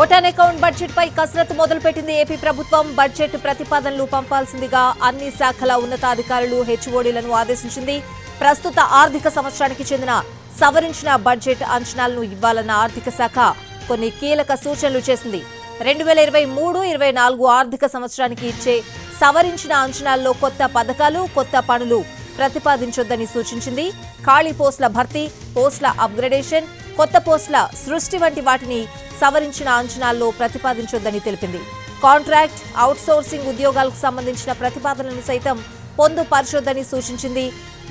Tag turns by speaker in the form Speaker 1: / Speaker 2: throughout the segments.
Speaker 1: Vote on account budget పై కసరత్తు మొదలుపెట్టింది AP ప్రభుత్వం. బడ్జెట్ ప్రతిపాదనలు పంపాల్సిందిగా అన్ని శాఖల ఉన్నతాధికారులు హెచ్ఓడీలను ఆదేశించింది. ప్రస్తుత ఆర్థిక సంవత్సరానికి చెందిన సవరించిన బడ్జెట్ అంచనాలను ఇవ్వాలన్న ఆర్థిక శాఖ కొన్ని కీలక సూచనలు చేసింది. రెండు వేల ఇరవై మూడు ఇరవై నాలుగు ఆర్థిక సంవత్సరానికి ఇచ్చే సవరించిన అంచనాల్లో కొత్త పథకాలు కొత్త పనులు ప్రతిపాదించొద్దని సూచించింది. ఖాళీ పోస్టుల భర్తీ పోస్టుల అప్గ్రేడేషన్ కొత్త పోస్టుల సృష్టి వంటి వాటిని సవరించిన అంచనాల్లో ప్రతిపాదించొద్దని తెలిపింది. కాంట్రాక్ట్ అవుట్సోర్సింగ్ ఉద్యోగాలకు సంబంధించిన ప్రతిపాదనలను సైతం పొందుపరచొద్దని సూచించింది.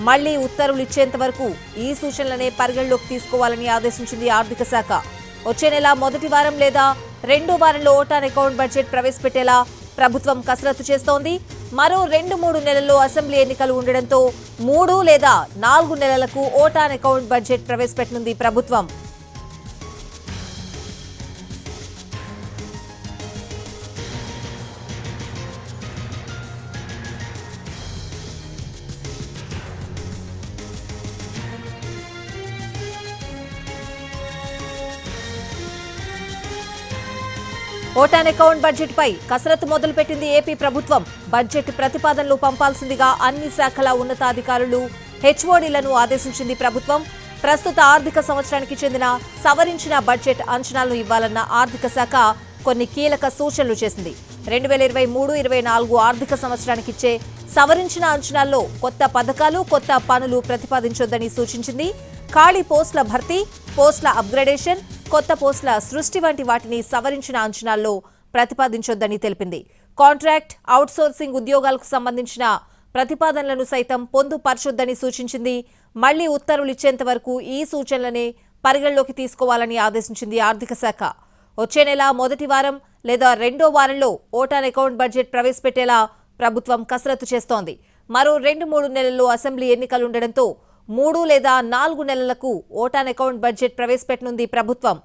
Speaker 1: మళ్ళీ ఉత్తర్వులు ఇచ్చేంత వరకు ఈ సూచనలనే పరిగణలోకి తీసుకోవాలని ఆదేశించింది ఆర్థిక శాఖ. వచ్చే నెల మొదటి వారం లేదా రెండో వారంలో ఓటాన్ అకౌంట్ బడ్జెట్ ప్రవేశపెట్టేలా ప్రభుత్వం కసరత్తు చేస్తోంది. మరో రెండు మూడు నెలల్లో అసెంబ్లీ ఎన్నికలు ఉండడంతో మూడు లేదా నాలుగు నెలలకు ఓటాన్ అకౌంట్ బడ్జెట్ ప్రవేశపెట్టనుంది ప్రభుత్వం. ఓటాన్ అకౌంట్ బడ్జెట్ పై కసరత్తు మొదలుపెట్టింది ఏపీ ప్రభుత్వం. బడ్జెట్ ప్రతిపాదనలు పంపాల్సిందిగా అన్ని శాఖల ఉన్నతాధికారులు హెచ్ఓడీలను ఆదేశించింది ప్రభుత్వం. ప్రస్తుత ఆర్థిక సంవత్సరానికి చెందిన సవరించిన బడ్జెట్ అంచనాలను ఇవ్వాలన్న ఆర్థిక శాఖ కొన్ని కీలక సూచనలు చేసింది. రెండు వేల ఇరవై మూడు ఇరవై నాలుగు ఆర్థిక సంవత్సరానికి ఇచ్చే సవరించిన అంచనాల్లో కొత్త పథకాలు కొత్త పనులు ప్రతిపాదించొద్దని సూచించింది. ఖాళీ పోస్టుల భర్తీ పోస్టుల అప్గ్రేడేషన్ కొత్త పోస్టుల సృష్టి వంటి వాటిని సవరించిన అంచనాల్లో ప్రతిపాదించొద్దని తెలిపింది. కాంట్రాక్ట్ అవుట్సోర్సింగ్ ఉద్యోగాలకు సంబంధించిన ప్రతిపాదనలను సైతం పొందుపరచొద్దని సూచించింది. మళ్ళీ ఉత్తర్వులు ఇచ్చేంత వరకు ఈ సూచనలనే పరిగణలోకి తీసుకోవాలని ఆదేశించింది ఆర్థిక శాఖ. వచ్చే నెల మొదటి వారం లేదా రెండో వారంలో ఓటాన్ అకౌంట్ బడ్జెట్ ప్రవేశపెట్టేలా ప్రభుత్వం కసరత్తు చేస్తోంది. మరో రెండు మూడు నెలల్లో అసెంబ్లీ ఎన్నికలుండడంతో మూడు లేదా నాలుగు నెలలకు ఓటాన్ అకౌంట్ బడ్జెట్ ప్రవేశపెట్టనుంది ప్రభుత్వం.